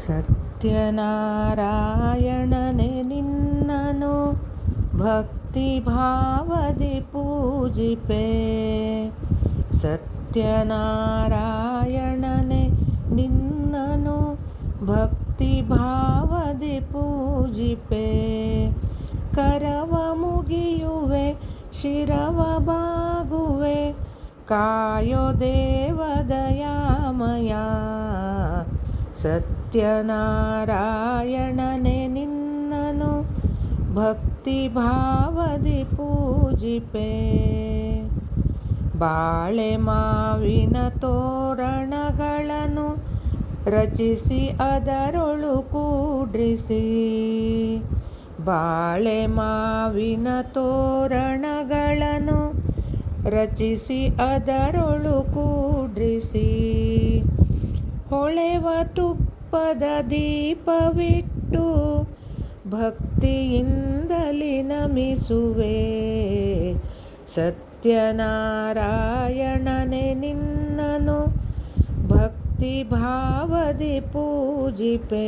ಸತ್ಯನಾರಾಯಣನೆ ನಿನ್ನನು ಭಕ್ತಿ ಭಾವದಿ ಪೂಜಿಪೆ ಸತ್ಯನಾರಾಯಣನೆ ನಿನ್ನನು ಭಕ್ತಿ ಭಾವದಿ ಪೂಜಿಪೆ ಕರವ ಮುಗಿಯುವೆ ಶಿರವ ಬಾಗುವೆ ಕಾಯೋ ದೇವದಯಾಮಯ ಸತ್ಯನಾರಾಯಣನೆ ನಿನ್ನನು ಭಕ್ತಿ ಭಾವದಿ ಪೂಜಿಪೆ. ಬಾಳೆ ಮಾವಿನ ತೋರಣಗಳನ್ನು ರಚಿಸಿ ಅದರೊಳು ಕೂಡ್ರಿಸಿ. ಬಾಳೆ ಮಾವಿನ ತೋರಣಗಳನ್ನು ರಚಿಸಿ ಅದರೊಳು ಕೂಡ್ರಿಸಿ. ಹೊಳೆವ ತುಪ್ಪದ ದೀಪವಿಟ್ಟು ಭಕ್ತಿಯಿಂದಲಿ ನಮಿಸುವೆ. ಸತ್ಯನಾರಾಯಣನೆ ನಿನ್ನನು ಭಕ್ತಿ ಭಾವದಿ ಪೂಜಿಪೆ.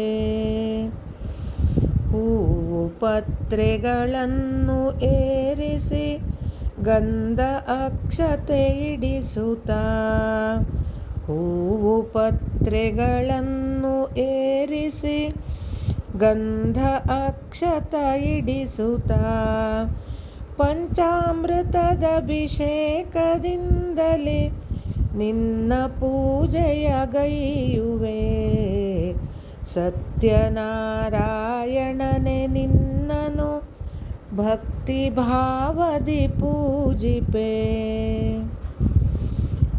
ಹೂವು ಪತ್ರೆಗಳನ್ನು ಏರಿಸಿ ಗಂಧ ಅಕ್ಷತೆ ಇಡಿಸುತ್ತಾ. ಹೂವು ಪತ್ರೆಗಳನ್ನು ಏರಿಸಿ ಗಂಧ ಅಕ್ಷತ ಇಡಿಸುತ್ತ ಪಂಚಾಮೃತದ ಅಭಿಷೇಕದಿಂದಲೇ ನಿನ್ನ ಪೂಜೆಯ ಗೈಯುವೆ. ಸತ್ಯನಾರಾಯಣನೆ ನಿನ್ನನು ಭಕ್ತಿ ಭಾವದಿ ಪೂಜಿಪೆ.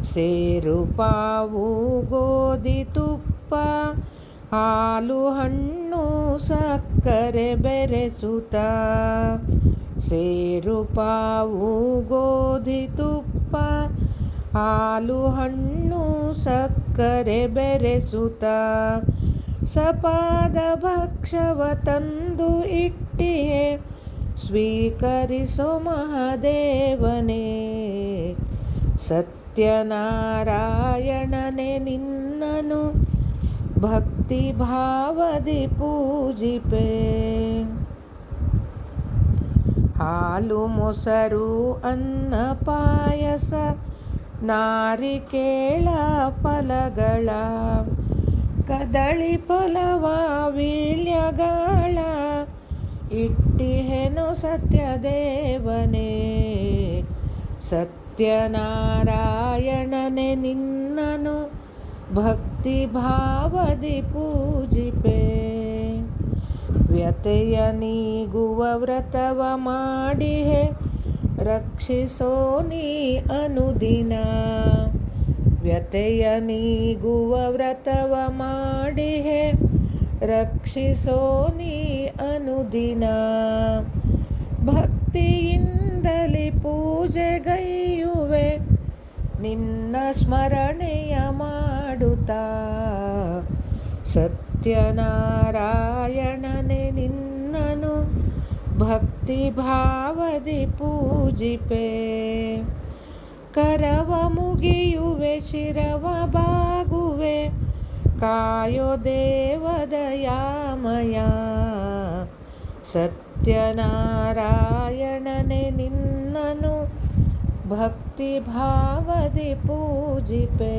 ಸೇರುಪಾವು ಗೋಧಿ ತುಪ್ಪ, ಹಾಲು ಹಣ್ಣು ಸಕ್ಕರೆ ಬೆರೆಸುತ್ತ. ಸೇರುಪಾವು ಗೋಧಿ ತುಪ್ಪ, ಹಾಲು ಹಣ್ಣು ಸಕ್ಕರೆ ಬೆರೆಸುತ್ತ. ಸಪಾದ ಭಕ್ಷವ ತಂದು ಇಟ್ಟಿಯೇ, ಸ್ವೀಕರಿಸೋ ಮಹಾದೇವನೇ. ಸತ್ಯನಾರಾಯಣನೆ ನಿನ್ನನು ಭಕ್ತಿ ಭಾವದಿ ಪೂಜಿಪೆ. ಹಾಲು, ಮೊಸರು, ಅನ್ನ, ಪಾಯಸ ನಾರಿಕೇಳ ಫಲಗಳ, ಕದಳಿ ಫಲವ ವೀಳ್ಯಗಳ, ಇಟ್ಟಿಹೆನು ಸತ್ಯದೇವನೇ. ಸತ್ಯನಾರಾಯಣನೆ ನಿನ್ನನು ಭಕ್ತಿ ಭಾವದಿ ಪೂಜಿಪೆ. ವ್ಯತೆಯ ನೀಗುವ ವ್ರತವ ಮಾಡಿಹೆ, ರಕ್ಷಿಸೋ ನೀ ಅನುದಿನ. ವ್ಯತೆಯ ನೀಗುವ ವ್ರತವ ಮಾಡಿಹೆ, ರಕ್ಷಿಸೋ ನೀ ಅನುದಿನ. ಭಕ್ತಿಯಿಂದಲಿ ಪೂಜೆಗೈಯುವೆ ನಿನ್ನ ಸ್ಮರಣೆಯ ಮಾಡುತ್ತಾ. ಸತ್ಯನಾರಾಯಣನೆ ನಿನ್ನನು ಭಕ್ತಿ ಭಾವದಿ ಪೂಜಿಪೆ. ಕರವ ಮುಗಿಯುವೆ, ಶಿರವ ಬಾಗುವೆ, ಕಾಯೋ ದೇವದಯಾಮಯ ಸತ್ಯನಾರಾಯಣನೆ ನಿನ್ನನು ಭಕ್ತಿ ಭಾವದಿ ಪೂಜಿಪೆ